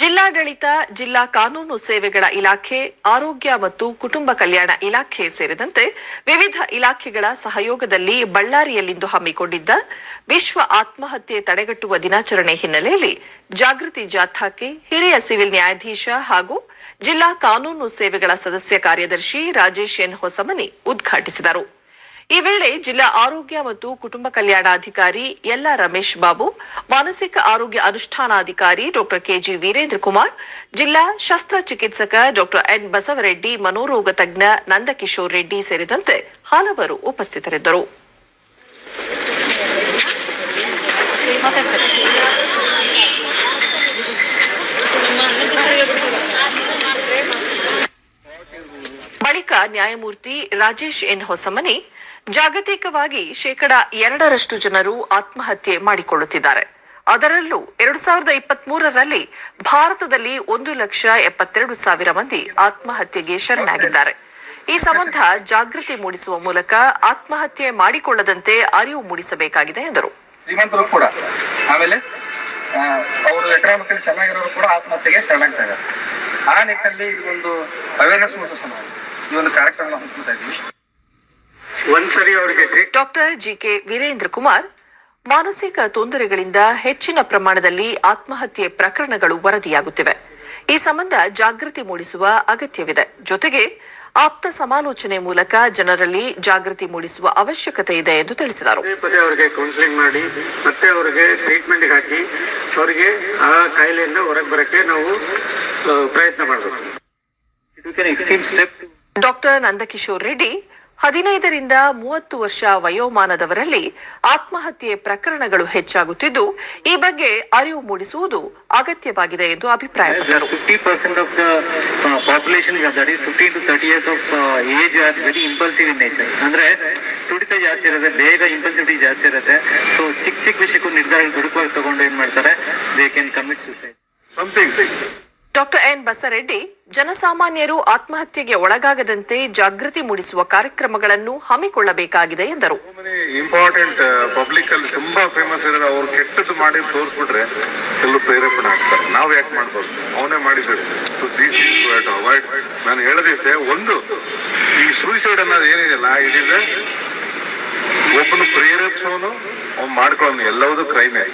ಜಿಲ್ಲಾಡಳಿತ, ಜಿಲ್ಲಾ ಕಾನೂನು ಸೇವೆಗಳ ಇಲಾಖೆ, ಆರೋಗ್ಯ ಮತ್ತು ಕುಟುಂಬ ಕಲ್ಯಾಣ ಇಲಾಖೆ ಸೇರಿದಂತೆ ವಿವಿಧ ಇಲಾಖೆಗಳ ಸಹಯೋಗದಲ್ಲಿ ಬಳ್ಳಾರಿಯಲ್ಲಿಂದು ಹಮ್ಮಿಕೊಂಡಿದ್ದ ವಿಶ್ವ ಆತ್ಮಹತ್ಯೆ ತಡೆಗಟ್ಟುವ ದಿನಾಚರಣೆ ಹಿನ್ನೆಲೆಯಲ್ಲಿ ಜಾಗೃತಿ ಜಾಥಾಕ್ಕೆ ಹಿರಿಯ ಸಿವಿಲ್ ನ್ಯಾಯಾಧೀಶ ಹಾಗೂ ಜಿಲ್ಲಾ ಕಾನೂನು ಸೇವೆಗಳ ಸದಸ್ಯ ಕಾರ್ಯದರ್ಶಿ ರಾಜೇಶ್ ಎನ್ ಹೊಸಮನಿ ಉದ್ಘಾಟಿಸಿದರು. ಈ ವೇಳೆ ಜಿಲ್ಲಾ ಆರೋಗ್ಯ ಮತ್ತು ಕುಟುಂಬ ಕಲ್ಯಾಣಾಧಿಕಾರಿ ಎಲ್ಲ ರಮೇಶ್ ಬಾಬು, ಮಾನಸಿಕ ಆರೋಗ್ಯ ಅನುಷ್ಠಾನಾಧಿಕಾರಿ doctor K G Veerendra Kumar, ಜಿಲ್ಲಾ ಶಸ್ತ್ರಚಿಕಿತ್ಸಕ ಡಾಕ್ಟರ್ ಎನ್ ಬಸವರೆಡ್ಡಿ, ಮನೋರೋಗ ತಜ್ಞ ನಂದಕಿಶೋರ್ ರೆಡ್ಡಿ ಸೇರಿದಂತೆ ಹಲವರು ಉಪಸ್ಥಿತರಿದ್ದರು. ಬಳಿಕ ನ್ಯಾಯಮೂರ್ತಿ ರಾಜೇಶ್ ಎನ್ ಹೊಸಮನಿ ಜಾಗತಿಕವಾಗಿ ಶೇಕಡ ಎರಡರಷ್ಟು ಜನರು ಆತ್ಮಹತ್ಯೆ ಮಾಡಿಕೊಳ್ಳುತ್ತಿದ್ದಾರೆ. ಅದರಲ್ಲೂ ಎರಡು ಸಾವಿರದ ಇಪ್ಪತ್ಮೂರರಲ್ಲಿ ಭಾರತದಲ್ಲಿ ಒಂದು ಲಕ್ಷ ಎಪ್ಪತ್ತೆರಡು ಸಾವಿರ ಮಂದಿ ಆತ್ಮಹತ್ಯೆಗೆ ಶರಣಾಗಿದ್ದಾರೆ. ಈ ಸಂಬಂಧ ಜಾಗೃತಿ ಮೂಡಿಸುವ ಮೂಲಕ ಆತ್ಮಹತ್ಯೆ ಮಾಡಿಕೊಳ್ಳದಂತೆ ಅರಿವು ಮೂಡಿಸಬೇಕಾಗಿದೆ ಎಂದರು. ಶ್ರೀಮಂತರು ಕೂಡ, ಆಮೇಲೆ ಅವರು ಎಕನಾಮಿಕಲಿ ಚೆನ್ನಾಗಿರೋರು ಕೂಡ ಆತ್ಮಹತ್ಯೆಗೆ ಶರಣಾಗ್ತಾ ಇದ್ದಾರೆ. ಆ ನಿಟ್ಟಿನಲ್ಲಿ ಇದೊಂದು ಅವೇರ್ನೆಸ್ ಮೂಡಿಸೋ ಸಮಾಜ ಈ ಒಂದು ಕಾರ್ಯಕ್ರಮ ಹಮ್ಮಿಕೊಳ್ತಾ ಇದ್ವಿ ಒಂದ್ಸರಿ ಅವರಿಗೆ ಡಾಕ್ಟರ್ ಜಿಕೆ ವೀರೇಂದ್ರ ಕುಮಾರ್ ಮಾನಸಿಕ ತೊಂದರೆಗಳಿಂದ ಹೆಚ್ಚಿನ ಪ್ರಮಾಣದಲ್ಲಿ ಆತ್ಮಹತ್ಯೆ ಪ್ರಕರಣಗಳು ವರದಿಯಾಗುತ್ತಿವೆ. ಈ ಸಂಬಂಧ ಜಾಗೃತಿ ಮೂಡಿಸುವ ಅಗತ್ಯವಿದೆ. ಜೊತೆಗೆ ಆಪ್ತ ಸಮಾಲೋಚನೆ ಮೂಲಕ ಜನರಲ್ಲಿ ಜಾಗೃತಿ ಮೂಡಿಸುವ ಅವಶ್ಯಕತೆ ಇದೆ ಎಂದು ತಿಳಿಸಿದರು. ಪದೇ ಅವರಿಗೆ ಕೌನ್ಸಿಲಿಂಗ್ ಮಾಡಿ ಮತ್ತೆ ಅವರಿಗೆ ಟ್ರೀಟ್ಮೆಂಟ್ ಹಾಕಿ ಅವರಿಗೆ ಆ ಕಾಯಿಲೆಯಿಂದ ಹೊರಗೆ ಬರಕ್ಕೆ ನಾವು ಪ್ರಯತ್ನ ಮಾಡಬೇಕು. Extreme step doctor Nandakishore Reddy ಹದಿನೈದರಿಂದ ಮೂವತ್ತು ವರ್ಷ ವಯೋಮಾನದವರಲ್ಲಿ ಆತ್ಮಹತ್ಯೆ ಪ್ರಕರಣಗಳು ಹೆಚ್ಚಾಗುತ್ತಿದ್ದು ಈ ಬಗ್ಗೆ ಅರಿವು ಮೂಡಿಸುವುದು ಅಗತ್ಯವಾಗಿದೆ ಎಂದು ಅಭಿಪ್ರಾಯಪಟ್ಟರು ನೇಚರ್ ಅಂದ್ರೆ ತುಡಿತ ಜಾಸ್ತಿ ಇರುತ್ತೆ ಬೇಗ ಇಂಪಲ್ಸಿವಿಟಿ ಜಾಸ್ತಿ ಇರುತ್ತೆ. ಸೊ ಚಿಕ್ಕ ಚಿಕ್ಕ ವಿಷಯಕ್ಕೂ ನಿರ್ಧಾರ ದುಡುಕವಾಗಿ ತಗೊಂಡು ಏನ್ ಮಾಡ್ತಾರೆ? They can commit suicide doctor N Basareddy ಜನಸಾಮಾನ್ಯರು ಆತ್ಮಹತ್ಯೆಗೆ ಒಳಗಾಗದಂತೆ ಜಾಗೃತಿ ಮೂಡಿಸುವ ಕಾರ್ಯಕ್ರಮಗಳನ್ನು ಹಮ್ಮಿಕೊಳ್ಳಬೇಕಾಗಿದೆ ಎಂದರು. ಇಂಪಾರ್ಟೆಂಟ್ ಪಬ್ಲಿಕ್ ಅಲ್ಲಿ ತುಂಬಾ ಫೇಮಸ್ ಇರೋದು ಅವ್ರು ಕೆಟ್ಟದ್ದು ಮಾಡಿ ತೋರಿಸ್ಬಿಟ್ರೆ ಎಲ್ಲರೂ ಪ್ರೇರೇಪಣೆ ಆಗ್ತಾರೆ. ನಾವು ಯಾಕೆ ಮಾಡ್ಬೋದು ಅವನೇ ಮಾಡಿದ್ರು ಅವಾಯ್ಡ್ ನಾನು ಹೇಳದಿದ್ದೆ ಒಂದು, ಈ ಸೂಸೈಡ್ ಅನ್ನೋದು ಏನಿದೆಯಲ್ಲ ಇದಿದೆ ಒಬ್ಬನು ಪ್ರೇರೇಪಿಸೋನು, ಅವ್ನು ಮಾಡ್ಕೊಳ್ಳೋನು ಎಲ್ಲವೂ ಕ್ರೈಮೇ